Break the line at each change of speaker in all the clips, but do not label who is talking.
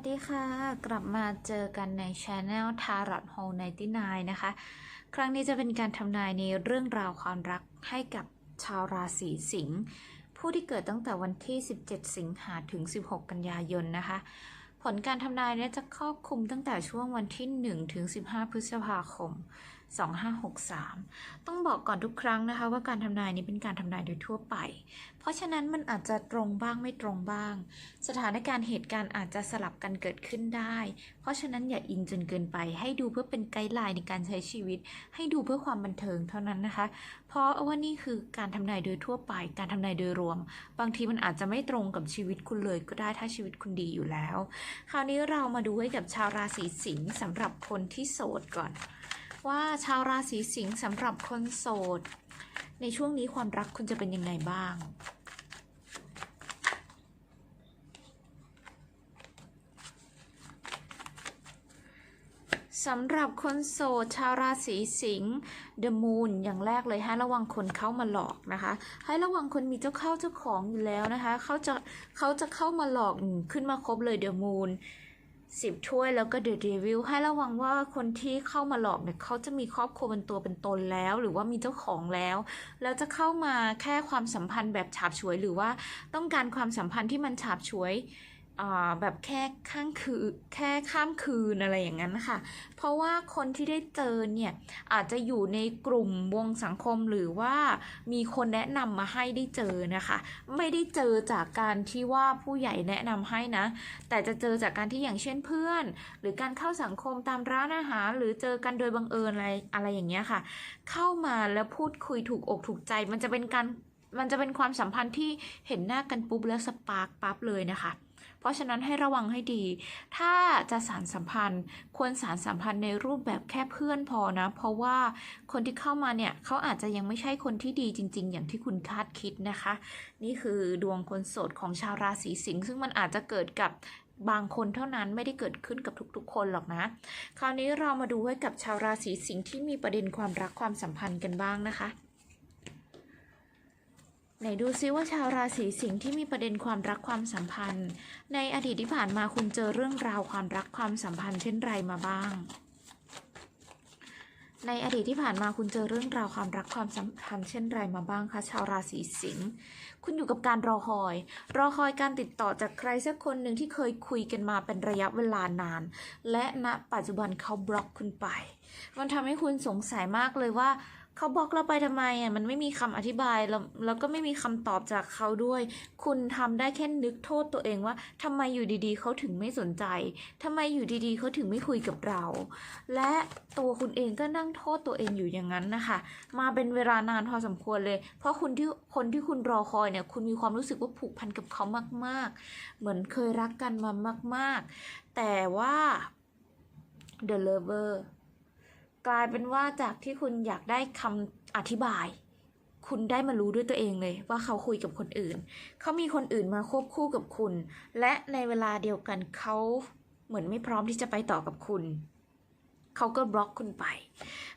วัสดีค่ะ กลับมาเจอกันในช anel Tarot Hole 99 นะคะ ครั้งนี้จะเป็นการทำนายในเรื่องราวความรักให้กับชาวราศีสิงห์ผู้ที่เกิดตั้งแต่วันที่ 17 สิงหาถึง 16 กันยายนนะคะ ผลการทำนายนี้จะครอบคลุมตั้งแต่ช่วงวันที่ 1 ถึง 15 พฤษภาคม 2563 ต้องบอกก่อนทุกครั้งนะคะ ว่าการทำนายนี้เป็นการทำนายโดยทั่วไป เพราะฉะนั้นมันอาจจะตรงบ้างไม่ตรงบ้าง สถานการณ์เหตุการณ์อาจจะสลับกันเกิดขึ้นได้ เพราะฉะนั้นอย่าอินจนเกินไป ให้ดูเพื่อเป็นไกด์ไลน์ในการใช้ชีวิต ให้ดูเพื่อความบันเทิงเท่านั้นนะคะ เพราะว่านี่คือการทำนายโดยทั่วไป การทำนายโดยรวม บางทีมันอาจจะไม่ตรงกับชีวิตคุณเลยก็ได้ถ้าชีวิตคุณดีอยู่แล้ว คราวนี้เรามาดูให้กับชาวราศีสิงห์สำหรับคนที่โสดก่อน ว่าชาวราศีสิงห์สำหรับคนโสด ในช่วงนี้ความรักคุณจะเป็นยังไงบ้างสำหรับคนโสดชาวราศีสิงห์ The Moon อย่างแรกเลยให้ระวังคนเข้ามาหลอกนะคะ ให้ระวังคนมีเจ้าเข้าเจ้าของอยู่แล้วนะคะเขาจะเขาจะเข้ามาหลอกขึ้นมาครบเลย The Moon สิบถ้วยแล้วก็เดอะรีวิวให้ระวังว่าคนที่เข้ามาหลอกเนี่ยเขาจะมีครอบครัวเป็นตัวเป็นตนแล้ว หรือว่ามีเจ้าของแล้วแล้วจะเข้ามาแค่ความสัมพันธ์แบบฉาบฉวย หรือว่าต้องการความสัมพันธ์ที่มันฉาบฉวย แบบแค่ข้างคืนแค่ข้ามคืนอะไรอย่างนั้นนะคะเพราะว่าคนที่ได้เจอเนี่ยอาจจะอยู่ในกลุ่มวงสังคมหรือว่ามีคนแนะนำมาให้ได้เจอนะคะ ไม่ได้เจอจากการที่ว่าผู้ใหญ่แนะนำให้นะ แต่จะเจอจากการที่อย่างเช่นเพื่อน หรือการเข้าสังคมตามร้านอาหารหรือเจอกันโดยบังเอิญอะไรอะไรอย่างเงี้ยค่ะ เข้ามาแล้วพูดคุยถูกอกถูกใจ มันจะเป็นการมันจะเป็นความสัมพันธ์ที่เห็นหน้ากันปุ๊บแล้วสปาร์กปั๊บเลยนะคะ เพราะฉะนั้นให้ระวังให้ดี ถ้าจะสารสัมพันธ์ ควรสารสัมพันธ์ในรูปแบบแค่เพื่อนพอนะ เพราะว่าคนที่เข้ามาเนี่ยเขาอาจจะยังไม่ใช่คนที่ดีจริง ๆ อย่างที่คุณคาดคิดนะคะ นี่คือดวงคนโสดของชาวราศีสิงห์ซึ่งมันอาจจะเกิดกับบางคนเท่านั้นไม่ได้เกิดขึ้นกับทุกๆ คนหรอกนะ คราวนี้เรามาดูให้กับชาวราศีสิงห์ที่มีประเด็นความรักความสัมพันธ์กันบ้างนะคะ ไหนดูซิว่าชาวราศีสิงห์ที่มีประเด็นความรักความสัมพันธ์ ในอดีตที่ผ่านมาคุณเจอเรื่องราวความรักความสัมพันธ์เช่นไรมาบ้าง ในอดีตที่ผ่านมาคุณเจอเรื่องราวความรักความสัมพันธ์เช่นไรมาบ้างคะชาวราศีสิงห์คุณอยู่กับการรอคอย รอคอยการติดต่อจากใครสักคนหนึ่งที่เคยคุยกันมาเป็นระยะเวลานาน และณปัจจุบันเขาบล็อกคุณไป มันทำให้คุณสงสัยมากเลยว่า เขาบล็อกเราไปทำไมอะมันไม่มีคำอธิบายแล้วแล้วก็ไม่มีคำตอบจากเขาด้วย คุณทำได้แค่นึกโทษตัวเองว่าทำไมอยู่ดีๆเขาถึงไม่สนใจทำไมอยู่ดีๆเขาถึงไม่คุยกับเรา และตัวคุณเองก็นั่งโทษตัวเองอยู่อย่างนั้นนะคะมาเป็นเวลานานพอสมควรเลย เพราะคุณที่คนที่คุณรอคอยเนี่ย คุณมีความรู้สึกว่าผูกพันกับเขามาก ๆ เหมือนเคยรักกันมามาก ๆ แต่ว่า The Lover กลายเป็นว่าจากที่คุณอยากได้คำอธิบาย คุณได้มารู้ด้วยตัวเองเลยว่าเขาคุยกับคนอื่น เขามีคนอื่นมาควบคู่กับคุณ และในเวลาเดียวกันเขาเหมือนไม่พร้อมที่จะไปต่อกับคุณ เขาก็บล็อกคุณไป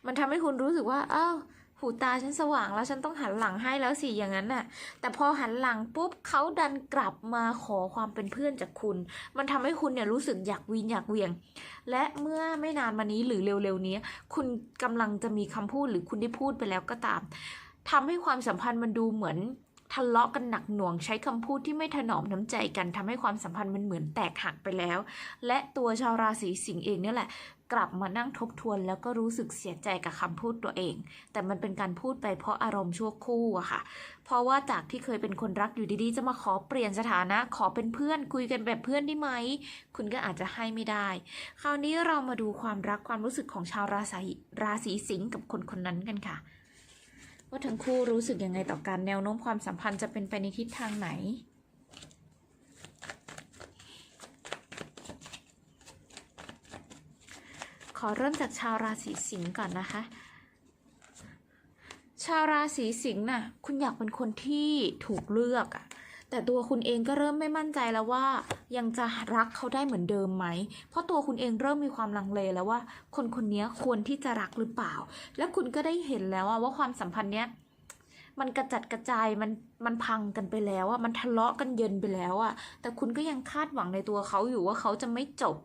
มันทำให้คุณรู้สึกว่าอ้าว หูตาฉันสว่างแล้วฉันต้องหันหลังให้แล้วสิอย่างนั้นน่ะ แต่พอหันหลังปุ๊บเขาดันกลับมาขอความเป็นเพื่อนจากคุณ มันทำให้คุณเนี่ยรู้สึกอยากวีนอยากเวียง และเมื่อไม่นานมานี้หรือเร็วๆนี้ คุณกำลังจะมีคำพูดหรือคุณได้พูดไปแล้วก็ตามทำให้ความสัมพันธ์มันดูเหมือนทะเลาะกันหนักหน่วงใช้คำพูดที่ไม่ถนอมน้ำใจกันทำให้ความสัมพันธ์มันเหมือนแตกหักไปแล้ว และตัวชาวราศีสิงห์เองเนี่ยแหละ กลับมานั่งทบทวนแล้วก็รู้สึกเสียใจกับคำพูดตัวเอง แต่มันเป็นการพูดไปเพราะอารมณ์ชั่วคู่อะค่ะ เพราะว่าจากที่เคยเป็นคนรักอยู่ดีๆ จะมาขอเปลี่ยนสถานะ ขอเป็นเพื่อนคุยกันแบบเพื่อนได้ไหม คุณก็อาจจะให้ไม่ได้ คราวนี้เรามาดูความรักความรู้สึกของชาวราศีราศีสิงห์กับคนคนนั้นกันค่ะ ว่าทั้งคู่รู้สึกยังไงต่อกันแนวโน้มความสัมพันธ์จะเป็นไปในทิศทางไหน อเริ่มจากชาวราศีสิงห์ก่อนนะคะ ชาวราศีสิงห์น่ะ คุณอยากเป็นคนที่ถูกเลือกอะแต่ตัวคุณเองก็เริ่มไม่มั่นใจแล้วว่า ยังจะรักเขาได้เหมือนเดิมไหม เพราะตัวคุณเองเริ่มมีความลังเลแล้วว่า คนคนนี้ควรที่จะรักหรือเปล่า แล้วคุณก็ได้เห็นแล้วว่าความสัมพันธ์เนี้ยมันกระจัดกระจายมันมันพังกันไปแล้วอะมันทะเลาะกันเย็นไปแล้วอะแต่คุณก็ยังคาดหวังในตัวเขาอยู่ว่าเขาจะไม่จบ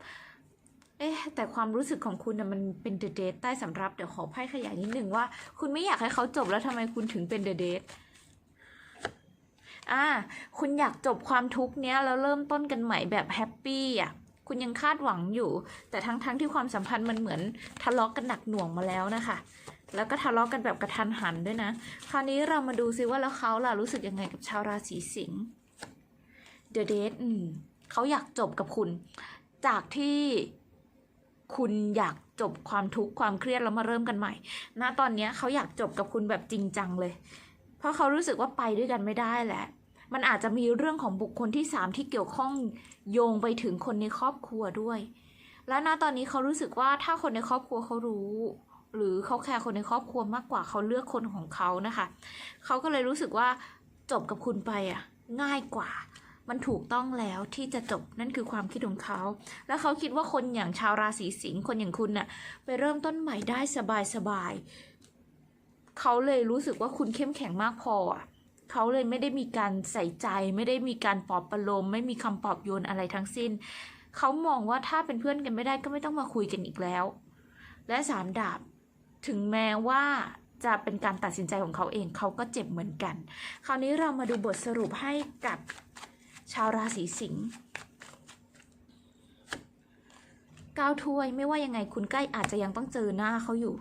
เอ๊ะแต่ความรู้สึกของคุณนะมันเป็นเดอะเดทใต้สำรับเดี๋ยวขอไพ่ขยายนิดนึงว่า คุณไม่อยากให้เขาจบแล้วทำไมคุณถึงเป็นเดอะเดทอ่า คุณอยากจบความทุกข์เนี้ยแล้วเริ่มต้นกันใหม่แบบแฮปปี้อะคุณยังคาดหวังอยู่ แต่ทั้งๆทที่ความสัมพันธ์มันเหมือนทะเลาะกันหนักหน่วงมาแล้วนะคะ แล้วก็ทะเลาะกันแบบกระทันหันด้วยนะ คราวนี้เรามาดูซิว่าแล้วเขาล่ะรู้สึกยังไงกับชาวราศีสิงห์ The Date อืมเขาอยากจบกับคุณ จากที่ คุณอยากจบความทุกข์ความเครียดแล้วมาเริ่มกันใหม่ ณ ตอนนี้เขาอยากจบกับคุณแบบจริงจังเลย เพราะเขารู้สึกว่าไปด้วยกันไม่ได้แหละ มันอาจจะมีเรื่องของบุคคลที่สามที่เกี่ยวข้องโยงไปถึงคนในครอบครัวด้วย และณตอนนี้เขารู้สึกว่าถ้าคนในครอบครัวเขารู้ หรือเขาแคร์คนในครอบครัวมากกว่าเขาเลือกคนของเขานะคะ เขาก็เลยรู้สึกว่าจบกับคุณไปอะง่ายกว่า มันถูกต้องแล้วที่จะจบนั่นคือความคิดของเขา แล้วเขาคิดว่าคนอย่างชาวราศีสิงห์คนอย่างคุณน่ะไปเริ่มต้นใหม่ได้สบายสบายๆเขาเลยรู้สึกว่าคุณเข้มแข็งมากพอเขาเลยไม่ได้มีการใส่ใจ ไม่ได้มีการปลอบประโลมไม่มีคำปลอบโยนอะไรทั้งสิ้น เขามองว่าถ้าเป็นเพื่อนกันไม่ได้ก็ไม่ต้องมาคุยกันอีกแล้ว และสามดาบถึงแม้ว่าจะเป็นการตัดสินใจของเขาเองเขาก็เจ็บเหมือนกัน คราวนี้เรามาดูบทสรุปให้กับ ชาวราศีสิงห์ก้าวถ้วยไม่ว่ายังไงคุณใกล้อาจจะยังต้องเจอหน้าเขาอยู่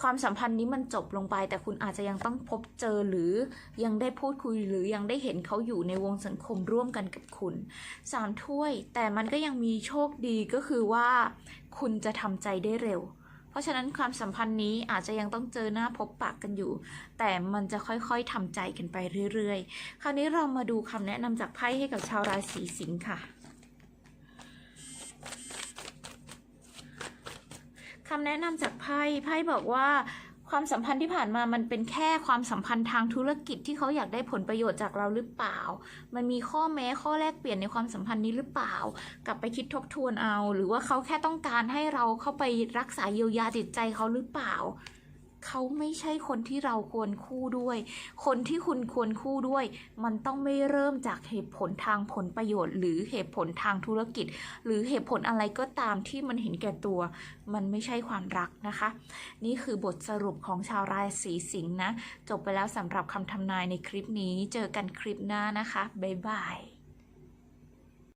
ความสัมพันธ์นี้มันจบลงไป แต่คุณอาจจะยังต้องพบเจอหรือยังได้พูดคุยหรือยังได้เห็นเขาอยู่ในวงสังคมร่วมกันกับคุณสามถ้วย แต่มันก็ยังมีโชคดีก็คือว่า คุณจะทำใจได้เร็ว เพราะฉะนั้นความสัมพันธ์นี้อาจจะยังต้องเจอหน้าพบปากกันอยู่ แต่มันจะค่อยๆทำใจกันไปเรื่อยๆ คราวนี้เรามาดูคำแนะนำจากไพ่ให้กับชาวราศีสิงค์ค่ะคำแนะนำจากไพ่ไพ่บอกว่า ความสัมพันธ์ที่ผ่านมามันเป็นแค่ความสัมพันธ์ทางธุรกิจที่เขาอยากได้ผลประโยชน์จากเราหรือเปล่า มันมีข้อแม้ข้อแลกเปลี่ยนในความสัมพันธ์นี้หรือเปล่า กลับไปคิดทบทวนเอา หรือว่าเขาแค่ต้องการให้เราเข้าไปรักษาเยียวยาจิตใจเขาหรือเปล่า เขาไม่ใช่คนที่เราควรคู่ด้วย คนที่คุณควรคู่ด้วย มันต้องไม่เริ่มจากเหตุผลทางผลประโยชน์ หรือเหตุผลทางธุรกิจ หรือเหตุผลอะไรก็ตามที่มันเห็นแก่ตัว มันไม่ใช่ความรักนะคะ นี่คือบทสรุปของชาวราศีสิงห์นะ จบไปแล้วสำหรับคำทำนายในคลิปนี้ เจอกันคลิปหน้านะคะ บ๊ายบาย